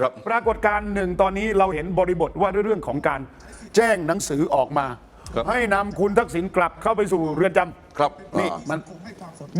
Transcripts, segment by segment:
ครับปรากฏการณ์หนึ่งตอนนี้เราเห็นบริบทว่าด้วยเรื่องของการแจ้งหนังสือออกมา ครับ ให้นำคุณทักษิณกลับเข้าไปสู่เรือนจำครับนี่อ่ามัน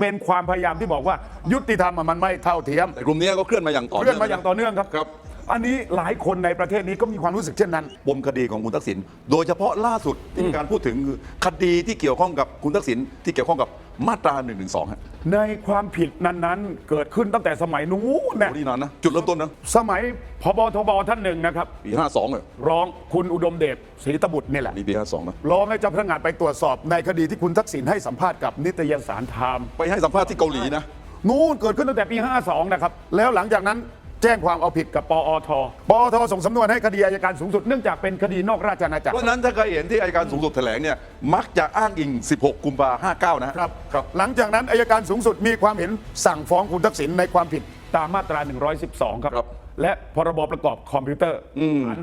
เป็นความพยายามที่บอกว่า ยุติธรรมอะมันไม่เท่าเทียม แต่กลุ่มนี้ก็เคลื่อนมาอย่างต่อเคเนื่ลื่อนมาอย่างต่อเนื่องครับ ครับ อันนี้หลายคนในประเทศนี้ก็มีความรู้สึกเช่นนั้น ปมคดีของคุณทักษิณโดยเฉพาะล่าสุดที่มีการพูดถึงคือคดีที่เกี่ยวข้องกับคุณทักษิณที่เกี่ยวข้องกับ มาตรา1นึฮะในความผิดนั้นๆ เกิดขึ้นตั้งแต่สมัยนู้นนะโอ้นี่นานนะ จุดเริ่มต้นนะ สมัยพบทบท่านหนึ่งนะครับ ปี52เลยร้องคุณอุดมเดชศรีตบุตรนี่แหละ นี่ปี52นะ ร้องให้เจ้าพนักงานไปตรวจสอบในคดีที่คุณทักษิณให้สัมภาษณ์กับนิตยสารไทม์ไปให้สัมภาษณ์ที่เกาหลีนะ นู้นเกิดขึ้นตั้งแต่ปี 52 นะครับ แล้วหลังจากนั้น แจ้งความเอาผิดกับปอทปอทส่งสำนวนให้คดีอายการสูงสุดเนื่องจากเป็นคดีนอกราชอาณาจักร เพราะฉะนั้นถ้าใครเห็นที่อัยการสูงสุดแถลงเนี่ยมักจะอ้างอิง 16 กุมภาพันธ์59นะ ครับครับ หลังจากนั้นอายการสูงสุดมีความเห็นสั่งฟ้องคุณทักษิณในความผิดตามมาตรา 112 ครับ ครับและพรบประกอบคอมพิวเตอร์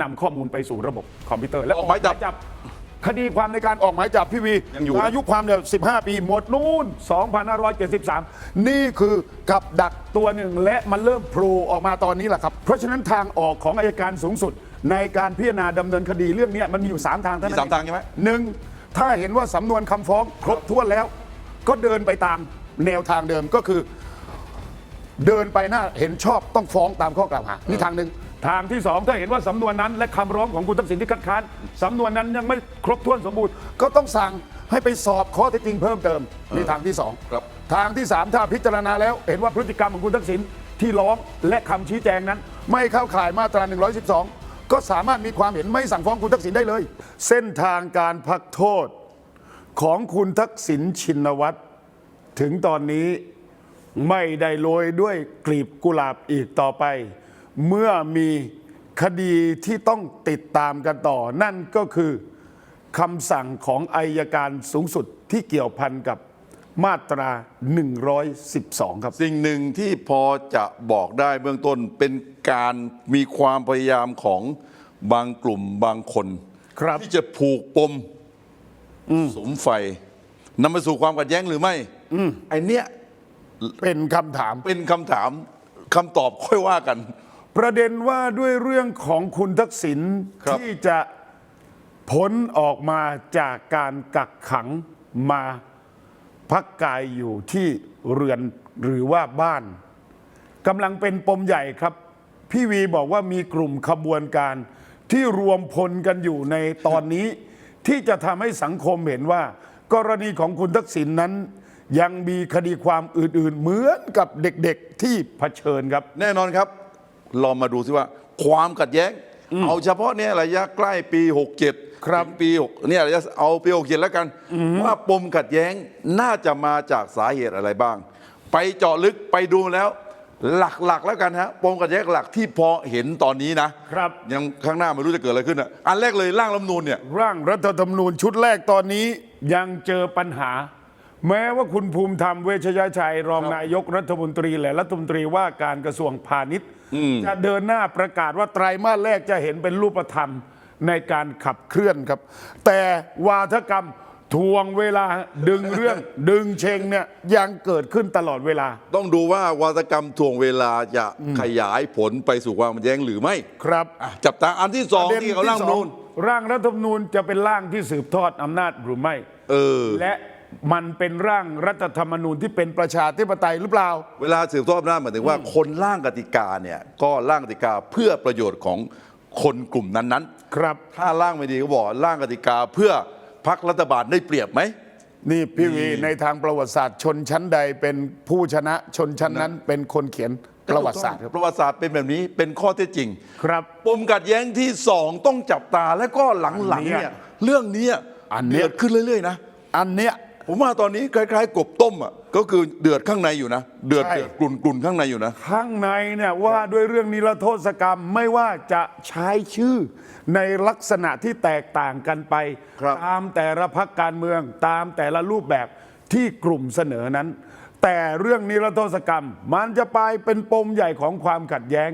นำข้อมูลไปสู่ระบบคอมพิวเตอร์และออกหมายจับ คดีความในการออกหมายจับพี่วียังอยู่นะอายุความเนี่ย15 ปีหมดนู่น 2573 นี่คือกับดักตัวหนึ่งและมันเริ่มโผล่ออกมาตอนนี้แหละครับ เพราะฉะนั้นทางออกของอายการสูงสุด ในการพิจารณาดำเนินคดีเรื่องเนี้ยมันมีอยู่ 3 ทางเท่านั้นมีสามทางใช่ไหม หนึ่งถ้าเห็นว่าสำนวนคำฟ้องครบถ้วนแล้ว ก็เดินไปตามแนวทางเดิมก็คือ เดินไปหน้าเห็นชอบต้องฟ้องตามข้อกล่าวหานี่ทางหนึ่ง ทางที่สองถ้าเห็นว่าสำนวนนั้น และคำร้องของคุณทักษิณที่คัดค้านสำนวนนั้นยังไม่ครบถ้วนสมบูรณ์ ก็ต้องสั่งให้ไปสอบข้อเท็จจริงเพิ่มเติมนี่ทางที่สองครับ ทางที่สามถ้าพิจารณาแล้ว เห็นว่าพฤติกรรมของคุณทักษิณที่ร้องและคำชี้แจงนั้น ไม่เข้าข่ายมาตรา 112 ก็สามารถมีความเห็นไม่สั่งฟ้องคุณทักษิณได้เลย เส้นทางการพักโทษของคุณทักษิณชินวัตรถึงตอนนี้ไม่ได้โรยด้วยกลีบกุหลาบอีกต่อไป เมื่อมีคดีที่ต้องติดตามกันต่อ นั่นก็คือคำสั่งของอายการสูงสุดที่เกี่ยวพันกับมาตรา 112 ครับ สิ่งหนึ่งที่พอจะบอกได้เบื้องต้นเป็นการมีความพยายามของบางกลุ่มบางคนครับที่จะผูกปมสมไฟนำไปสู่ความขัดแย้งหรือไม่ไอเนี้ยเป็นคำถามเป็นคำถามคำตอบค่อยว่ากัน ประเด็นว่าด้วยเรื่องของคุณทักษิณครับ ที่จะพ้นออกมาจากการกักขังมาพักกายอยู่ที่เรือนหรือว่าบ้านกำลังเป็นปมใหญ่ครับ พี่วีบอกว่ามีกลุ่มขบวนการที่รวมพลกันอยู่ในตอนนี้ ที่จะทำให้สังคมเห็นว่า กรณีของคุณทักษิณนั้น ยังมีคดีความอื่นๆ เหมือนกับเด็กๆที่เผชิญครับ แน่นอนครับ ลองมาดูซิว่า ความขัดแย้ง เอาเฉพาะเนี่ยระยะใกล้ปี 67ครับถึงปี6เนี่ยระยะเอาปี67แล้วกัน ว่าปมขัดแย้งน่าจะมาจากสาเหตุอะไรบ้าง ไปเจาะลึกไปดูแล้วหลักๆแล้วกันฮะปมขัดแย้งหลักที่พอเห็นตอนนี้นะครับยังข้างหน้าไม่รู้จะเกิดอะไรขึ้นอะอันแรกเลยร่างรัฐธรรมนูญเนี่ยร่างรัฐธรรมนูญชุดแรกตอนนี้ยังเจอปัญหา แม้ว่าคุณภูมิธรรมเวชยชัย รองนายกรัฐมนตรีและรัฐมนตรีว่าการกระทรวงพาณิชย์ จะเดินหน้าประกาศว่าไตรมาสแรกจะเห็นเป็นรูปธรรมในการขับเคลื่อนครับ แต่วาทกรรมทวงเวลาดึงเรื่อง ดึงเชงเนี่ยยังเกิดขึ้นตลอดเวลา ต้องดูว่าวาทกรรมทวงเวลาจะขยายผลไปสู่ความขัดแย้งหรือไม่ครับอะจับตาอันที่สองประด็นที่เขาร่างรัฐธรรมนูญสองร่างรัฐธรรมนูญจะเป็นร่างที่สืบทอดอำนาจหรือไม่ เออ และ มันเป็นร่างรัฐธรรมนูญที่เป็นประชาธิปไตยหรือเปล่า เวลาสืบทอดอำนาจหมายถึงว่าคนร่างกติกาเนี่ยก็ร่างกติกาเพื่อประโยชน์ของคนกลุ่มนั้นครับๆถ้าร่างไม่ดีก็บอกร่างกติกาเพื่อพักรัฐบาลได้เปรียบไหม นี่พี่วีในทางประวัติศาสตร์ชนชั้นใดเป็นผู้ชนะชนชั้นนั้น เป็นคนเขียนประวัติศาสตร์ครับ ประวัติศาสตร์เป็นแบบนี้เป็นข้อเท็จจริงครับปมขัดแย้งที่สองต้องจับตาและก็หลังอันๆเนี้ยเนี่ยเรื่องเนี้ยอันเนี้ย เดือดขึ้นเรื่อยๆนะ อันเนี้ย ผมว่าตอนนี้คล้าย ๆ กบต้มอะก็คือเดือดข้างในอยู่นะ เดือดใช่ เดือดกลุ่นกลุ่นข้างในอยู่นะ ข้างในเนี่ยว่าด้วยเรื่องนิรโทษกรรมไม่ว่าจะใช้ชื่อในลักษณะที่แตกต่างกันไป ครับ ตามแต่ละพักการเมืองตามแต่ละรูปแบบที่กลุ่มเสนอนั้น แต่เรื่องนิรโทษกรรม มันจะไปเป็นปมใหญ่ของความขัดแย้ง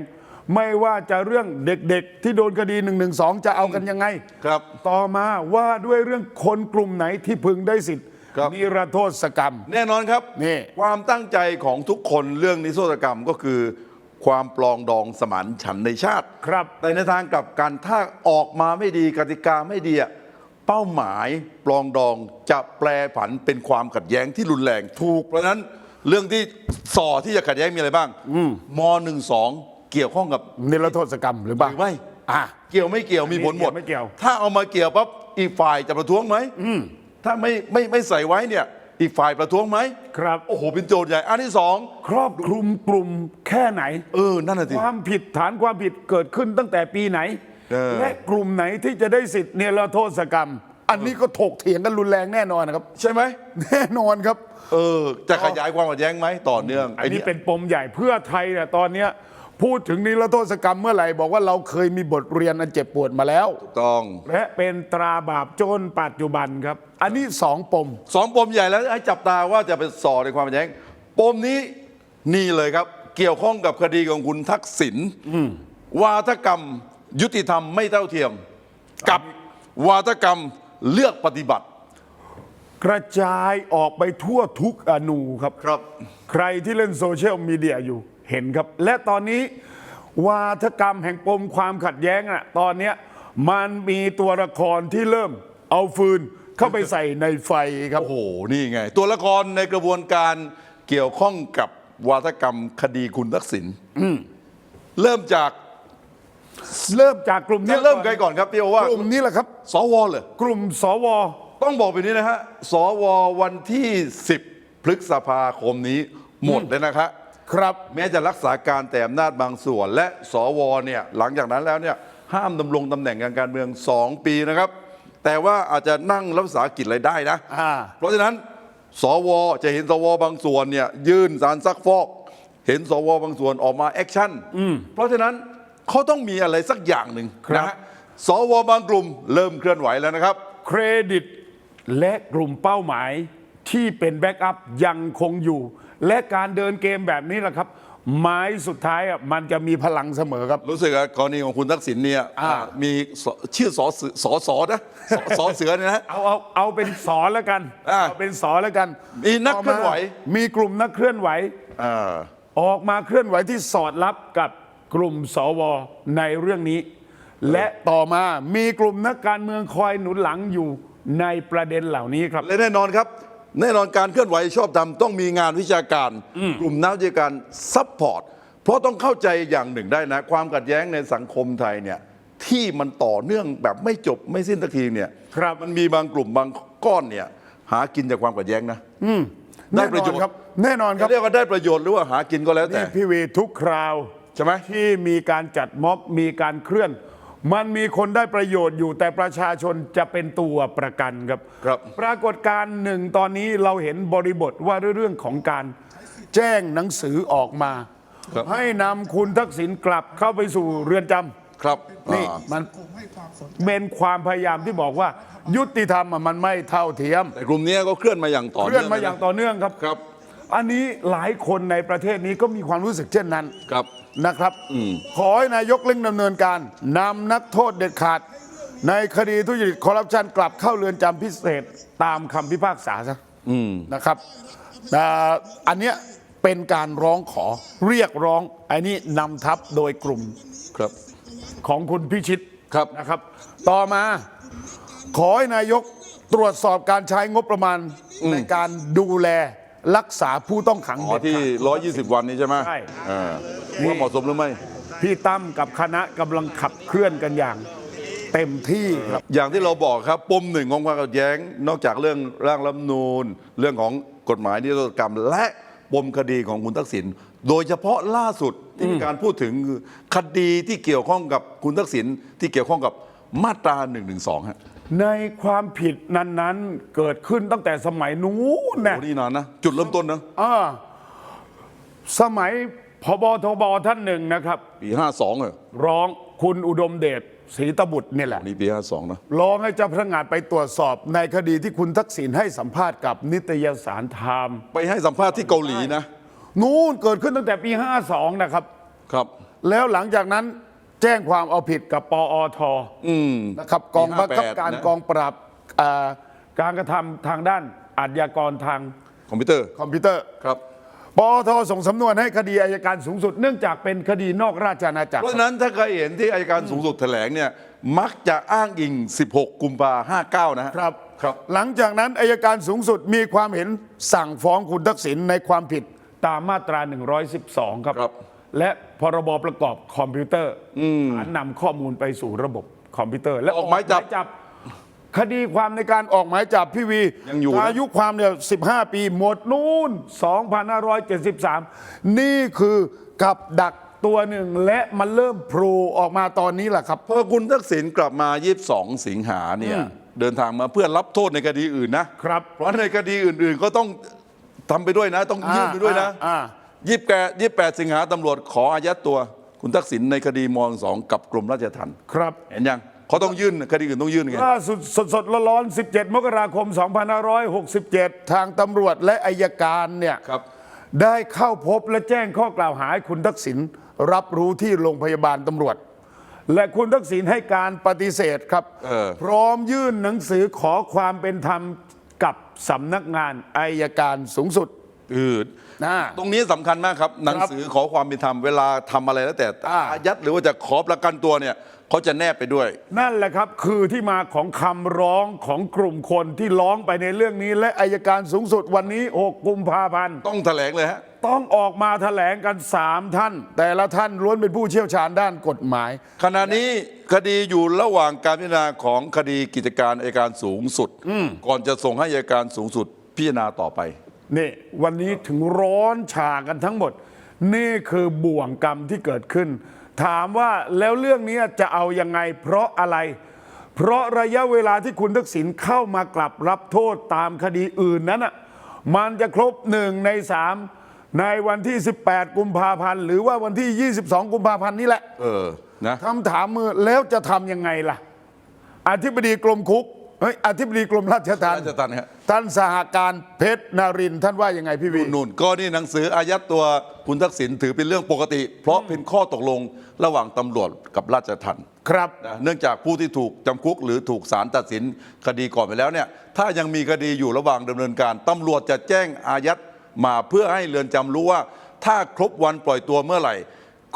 ไม่ว่าจะเรื่องเด็กๆ ที่โดนคดี1นึจะเอากันยังไง ครับ ต่อมาว่าด้วยเรื่องคนกลุ่มไหนที่พึงได้สิทธิ์ ครับ นิรโทษกรรม แน่นอนครับนี่ ความตั้งใจของทุกคนเรื่องนิรโทษกรรมก็คือ ความปลองดองสมานฉันท์ในชาติ ครับ แต่ในทางกลับกันถ้าออกมาไม่ดีกติกาไม่ดีอะเป้าหมายปลองดองจะแปลผันเป็นความขัดแย้งที่รุนแรงถูก เพราะฉะนั้นเรื่องที่ส่อที่จะขัดแย้งมีอะไรบ้างมหนึ่งสองเกี่ยวข้องกับ นิรโทษกรรมหรือเปล่าหรือไม่ อะ เกี่ยวไม่เกี่ยวมีผลหมด ไม่เกี่ยว ถ้าเอามาเกี่ยวปั๊บอีกฝ่ายจะประท้วงไหม ถ้าไม่ไม่ไม่ใส่ไว้เนี่ย อีกฝ่ายประท้วงไหมครับ โอ้โหเป็นโจทย์ใหญ่ อันที่สองครอบคลุมกลุ่มแค่ไหน เออ นั่นน่ะสิ ความผิดฐานความผิดเกิดขึ้นตั้งแต่ปีไหน เออ และกลุ่มไหนที่จะได้สิทธิ์เนรโทษกรรม อันนี้ก็ถกเถียงกันรุนแรงแน่นอนนะครับ ใช่ไหมแน่นอนครับ เออ จะขยายความขัดแย้งไหมต่อเนื่องอันนี้ยเป็นปมใหญ่เพื่อไทยเนี่ยตอนเนี้ย พูดถึงนิรโทษกรรมเมื่อไหร่ บอกว่าเราเคยมีบทเรียนอันเจ็บปวดมาแล้วต้องและเป็นตราบาปจนปัจจุบันครับ อันนี้สองปม สองปมใหญ่แล้วให้จับตาว่าจะเป็นส่อในความขัดแย้งปมนี้นี่เลยครับ เกี่ยวข้องกับคดีของคุณทักษิณวาทกรรมยุติธรรมไม่เท่าเทียม กับวาทกรรมเลือกปฏิบัติ กระจายออกไปทั่วทุกอนูครับ ครับ ใครที่เล่นโซเชียลมีเดียอยู่ เห็นครับ และตอนนี้วาทกรรมแห่งปมความขัดแย้งอะตอนเนี้ยมันมีตัวละครที่เริ่มเอาฟืนเข้าไปใส่ในไฟครับ โอ้โห นี่ไง ตัวละครในกระบวนการเกี่ยวข้องกับวาทกรรมคดีคุณทักษิณเริ่มจากเริ่มจากกลุ่มจะนี้เริ่มใครก่อนครับพี่โอว่ากลุ่มนี้แหละครับ สวเลยกลุ่มสว ต้องบอกแบบนี้นะฮะ สววันที่ 10 พฤษภาคมนี้หมดเลยนะครับ ครับแม้จะรักษาการแต่อำนาจบางส่วน และสวเนี่ยหลังจากนั้นแล้วเนี่ยห้ามดำรงตำแหน่งทางการเมือง 2 ปีนะครับ แต่ว่าอาจจะนั่งรักษากิจอะไรได้นะ อ่า เพราะฉะนั้นสวจะเห็นสวบางส่วนเนี่ยยื่นสารซักฟอก เห็นสวบางส่วนออกมาแอคชั่นเพราะฉะนั้นเขาต้องมีอะไรสักอย่างหนึ่งครับ นะฮะสวบางกลุ่มเริ่มเคลื่อนไหวแล้วนะครับ เครดิตและกลุ่มเป้าหมายที่เป็นแบ็กอัพยังคงอยู่ และการเดินเกมแบบนี้แหละครับ ไม้สุดท้ายอะมันจะมีพลังเสมอครับ รู้สึกว่ากรณีของคุณทักษิณเนี่ยอ่า มีสชื่อสอเสือสอสอนะสอสอเสือเนี่ยนะ เอาเอาเอาเป็นสอนแล้วกันอ่าเอาเป็นสอนแล้วกันมีนักเคลื่อนไหว ต่อมามีกลุ่มนักเคลื่อนไหว อ่า ออกมาเคลื่อนไหวที่สอดรับกับกลุ่มสวในเรื่องนี้ และต่อมามีกลุ่มนักการเมืองคอยหนุนหลังอยู่ในประเด็นเหล่านี้ครับ และแน่นอนครับ แน่นอนการเคลื่อนไหวชอบทำต้องมีงานวิชาการ กลุ่มนักวิชาการซัพพอร์ตเพราะต้องเข้าใจอย่างหนึ่งได้นะ ความขัดแย้งในสังคมไทยเนี่ยที่มันต่อเนื่องแบบไม่จบไม่สิ้นสักทีเนี่ยครับมันมีบางกลุ่มบางก้อนเนี่ยหากินจากความขัดแย้งนะได้ประโยชน์แน่นอนครับ แน่นอนครับจะเรียกว่าได้ประโยชน์หรือว่าหากินก็แล้วแต่นี่พี่วีทุกคราวใช่ไหมที่มีการจัดม็อบมีการเคลื่อน มันมีคนได้ประโยชน์อยู่แต่ประชาชนจะเป็นตัวประกันครับ ครับ ปรากฏการณ์หนึ่งตอนนี้เราเห็นบริบทว่าเรื่องของการแจ้งหนังสือออกมา ครับ ให้นำคุณทักษิณกลับเข้าไปสู่เรือนจำ ครับนี่อ่ามันเป็นความพยายามที่บอกว่า ยุติธรรมอะมันไม่เท่าเทียมแต่กลุ่มนี้ก็เคลื่อนมาอย่างต่อเคเนื่องลื่อนมาอย่างต่อเนื่องครับ ครับ อันนี้หลายคนในประเทศนี้ก็มีความรู้สึกเช่นนั้นครับนะครับขอให้นายกเร่งดำเนินการนำนักโทษเด็ดขาด ในคดีทุจริตคอร์รัปชันกลับเข้าเรือนจำพิเศษตามคำพิพากษาซะนะครับอ่าอันเนี้ยเป็นการร้องขอเรียกร้องอันนี้นำทัพโดยกลุ่มครับของคุณพิชิตครับนะครับ ต่อมาขอให้นายกตรวจสอบการใช้งบประมาณในการดูแล รักษาผู้ต้องขังอ๋อเด็ดที่ ขาด 120 วันนี้ใช่ไหมใช่อ่าว่าเหมาะสมหรือไม่ พี่ตั้มกับคณะกำลังขับเคลื่อนกันอย่าง เต็มที่ครับ อย่างที่เราบอกครับปมหนึ่งของความขัดแย้ง นอกจากเรื่องร่างรัฐธรรมนูญเรื่องของกฎหมายนิรโทษกรรม และปมคดีของคุณทักษิณโดยเฉพาะล่าสุดที่มีการพูดถึงคือคดีที่เกี่ยวข้องกับคุณทักษิณที่เกี่ยวข้องกับมาตรา1นึฮะ ในความผิดนั้นๆ เกิดขึ้นตั้งแต่สมัยนู้นนะโอ้นี่นานนะ จุดเริ่มต้นนะอ่าสมัยพบทบท่านหนึ่งนะครับ ปี 52เออร้องคุณอุดมเดชศรีตบุตรนี่แหละ นี่ปี 52 นะ ร้องให้เจ้าพนักงานไปตรวจสอบในคดีที่คุณทักษิณให้สัมภาษณ์กับนิตยสารไทม์ไปให้สัมภาษณ์ที่เกาหลีนะ นู้นเกิดขึ้นตั้งแต่ปี 52 นะครับ ครับ แล้วหลังจากนั้น แจ้งความเอาผิดกับปอทอืมนะครับกองบังคับการ58นะกองปราบอ่าการกระทำทางด้านอาชญากรทางคอมพิวเตอร์คอมพิวเตอร์ครับปอทส่งสำนวนให้คดีอายการสูงสุด เนื่องจากเป็นคดีนอกราชอาณาจักรเพราะฉะนั้นถ้าเคยเห็นที่อายการสูงสุดแถลงเนี่ยมักจะอ้างอิง 16 กุมภาห้าเก้านะฮะครับครับ หลังจากนั้นอายการสูงสุดมีความเห็นสั่งฟ้องคุณทักษิณในความผิดตามมาตรา 112 ครับครับและ พรบประกอบคอมพิวเตอร์ฐานนำข้อมูลไปสู่ระบบคอมพิวเตอร์ และออกหมายจับจับคดีความในการออกหมายจับพี่วียังอยู่นะ อายุความเนี่ย15 ปีหมดนู่น 2573 นี่คือกับดักตัวหนึ่งและมันเริ่มโผล่ออกมาตอนนี้แหละครับ พอคุณทักษิณกลับมา 22 สิงหาเนี่ย เดินทางมาเพื่อรับโทษในคดีอื่นนะครับ เพราะในคดีอื่นๆก็ต้องทำไปด้วยนะ ต้องยื่นไปด้วยนะ อ่า ยี่สิบแปดยี่สิบแปดสิงหาตำรวจขออายัดตัวคุณทักษิณในคดีมสองกับกรมราชทัณฑ์ครับเห็นยังเขาต้องยื่นคดีอื่นต้องยื่นไงล่าสุดสดสดๆร้อนๆ17 มกราคม 2567 ทางตำรวจและอายการเนี่ยครับได้เข้าพบและแจ้งข้อกล่าวหาให้คุณทักษิณรับรู้ที่โรงพยาบาลตำรวจ และคุณทักษิณให้การปฏิเสธครับเออพร้อมยื่นหนังสือขอความเป็นธรรมกับสำนักงานอายการสูงสุด อืดนะตรงนี้สำคัญมากครับ หนังสือขอความเป็นธรรมเวลาทำอะไรแล้วแต่อ่า อายัดหรือว่าจะขอประกันตัวเนี่ยเขาจะแนบไปด้วย นั่นแหละครับคือที่มาของคำร้องของกลุ่มคนที่ร้องไปในเรื่องนี้ และอายการสูงสุดวันนี้ 6 กุมภาพันธ์ ต้องแถลงเลยฮะ ต้องออกมาแถลงกัน 3 ท่าน แต่ละท่านล้วนเป็นผู้เชี่ยวชาญด้านกฎหมาย ขณะนี้คดีอยู่ระหว่างการพิจารณาของคดีกิจการอัยการสูงสุด ก่อนจะส่งให้อัยการสูงสุดพิจารณาต่อไป นี่วันนี้ถึงร้อนฉากันทั้งหมด นี่คือบ่วงกรรมที่เกิดขึ้น ถามว่าแล้วเรื่องนี้จะเอายังไงเพราะอะไร เพราะระยะเวลาที่คุณทักษิณเข้ามากลับรับโทษตามคดีอื่นนั้นอะมันจะครบหนึ่งในสามในวันที่ 18 กุมภาพันธ์หรือว่าวันที่ 22 กุมภาพันธ์นี่แหละ เออนะคำถามมือแล้วจะทำยังไงล่ะ อธิบดีกรมคุก เฮ้ยอธิบดีกรมราชทัณฑ์ราชทัณฑ์ฮะท่านสหการเพชรนารินทร์ท่านว่ายังไงพี่วี นู่นก็นี่หนังสืออายัดตัวคุณทักษิณถือเป็นเรื่องปกติ เพราะเป็นข้อตกลงระหว่างตำรวจกับราชทัณฑ์ครับ นะเนื่องจากผู้ที่ถูกจำคุกหรือถูกศาลตัดสินคดีก่อนไปแล้วเนี่ยถ้ายังมีคดีอยู่ระหว่างดำเนินการตำรวจจะแจ้งอายัดมาเพื่อให้เรือนจำรู้ว่า ถ้าครบวันปล่อยตัวเมื่อไหร่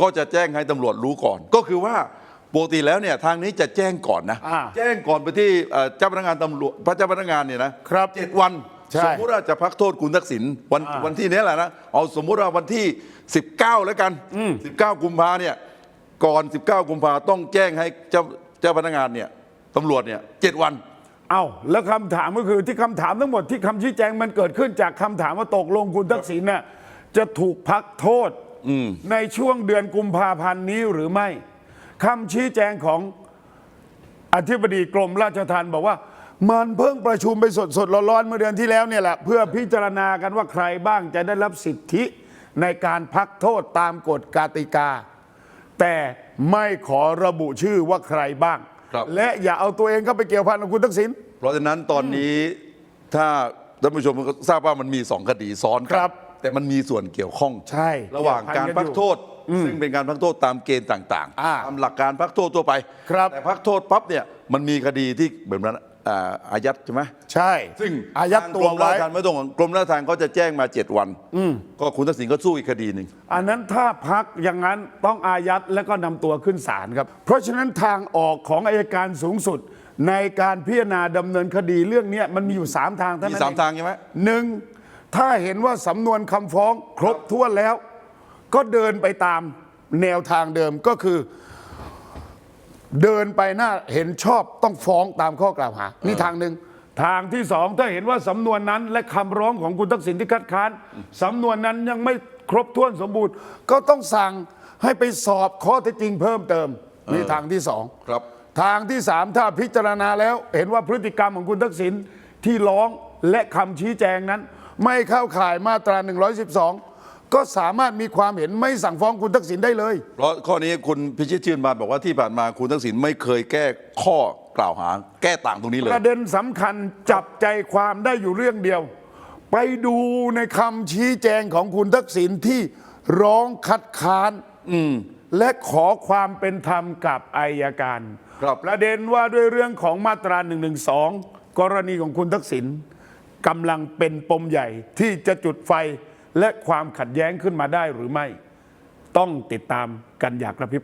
ก็จะแจ้งให้ตำรวจรู้ก่อน ก็คือว่า ปกติแล้วเนี่ยทางนี้จะแจ้งก่อนนะ อ่าแจ้งก่อนไปที่เอ่อเจ้าพนักงานตำรวจพระเจ้าพนักงานเนี่ยนะครับเจ็ดวันใช่สมมุติว่าจะพักโทษคุณทักษิณวันอ่าวันที่นี้แหละนะเอาสมมุติว่าวันที่ 19 แล้วกัน 19 กุมภาเนี่ยก่อน 19 กุมภาต้องแจ้งให้เจ้าเจ้าพนักงานเนี่ยตำรวจเนี่ยเจ็ดวัน เอาแล้วคำถามก็คือที่คำถามทั้งหมดที่คำชี้แจงมันเกิดขึ้นจากคำถามว่าตกลงคุณทักษิณน่ะจะถูกพักโทษในช่วงเดือนกุมภาพันธ์นี้หรือไม่ คำชี้แจงของอธิบดีกรมราชทัณฑ์บอกว่า มันเพิ่งประชุมไปสดสดๆร้อนๆเมื่อเดือนที่แล้วเนี่ยแหละเพื่อพิจารณากันว่าใครบ้างจะได้รับสิทธิในการพักโทษตามกฎกติกา แต่ไม่ขอระบุชื่อว่าใครบ้าง ครับ และอย่าเอาตัวเองเข้าไปเกี่ยวพันกับคุณทักษิณ เพราะฉะนั้นตอนนี้ถ้าท่านผู้ชมก็ทราบว่ามันมีสองคดีซ้อนกัครับ แต่มันมีส่วนเกี่ยวข้อง ใช่ระหว่างการเกี่ยวพันกันพักโทษอยู่ ซึ่งเป็นการพักโทษตามเกณฑ์ต่างอ่าตามหลักการพักโทษทั่วไป ครับ แต่พักโทษปั๊บเนี่ยมันมีคดีที่เหมือนนั้นอ่าอายัดใช่ไหม ใช่ ซึ่งอายัดตัวทางกรมราไว้ชทัณฑ์ไม่ต้องห่วงกรมราชทัณฑ์เขาจะแจ้งมา7วันก็คุณทักษิณก็สู้อีกคดีหนึ่ง อันนั้นถ้าพักอย่างนั้นต้องอายัดแล้วก็นำตัวขึ้นศาลครับ เพราะฉะนั้นทางออกของอายการสูงสุด ในการพิจารณาดำเนินคดีเรื่องเนี้ยมันมีอยู่ 3 ทางเท่ามีนั้นสามเองทางใช่ไหม หนึ่งถ้าเห็นว่าสำนวนคำฟ้องครบถ้วนแล้ว ก็เดินไปตามแนวทางเดิมก็คือ เดินไปหน้าเห็นชอบต้องฟ้องตามข้อกล่าวหา นี่ทางหนึ่งทางที่สองถ้าเห็นว่าสำนวนนั้น และคำร้องของคุณทักษิณที่คัดค้านสำนวนนั้นยังไม่ครบถ้วนสมบูรณ์ ก็ต้องสั่งให้ไปสอบข้อเท็จจริงเพิ่มเติมนี่ทางที่สองครับ ทางที่สามถ้าพิจารณาแล้วเห็นว่าพฤติกรรมของคุณทักษิณที่ร้องและคำชี้แจงนั้น ไม่เข้าข่ายมาตรา 112 ก็สามารถมีความเห็นไม่สั่งฟ้องคุณทักษิณได้เลย เพราะข้อนี้คุณพิชิตชื่นบานบอกว่าที่ผ่านมาคุณทักษิณไม่เคยแก้ข้อกล่าวหา แก้ต่างตรงนี้เลยประเด็นสำคัญจับใจความได้อยู่เรื่องเดียว ไปดูในคำชี้แจงของคุณทักษิณที่ร้องคัดค้านและขอความเป็นธรรมกับอายการ ครับ ประเด็นว่าด้วยเรื่องของมาตรา1นึกรณีของคุณทักษิณกำลังเป็นปมใหญ่ที่จะจุดไฟ และความขัดแย้งขึ้นมาได้หรือไม่ ต้องติดตามกันอย่างกระพริบ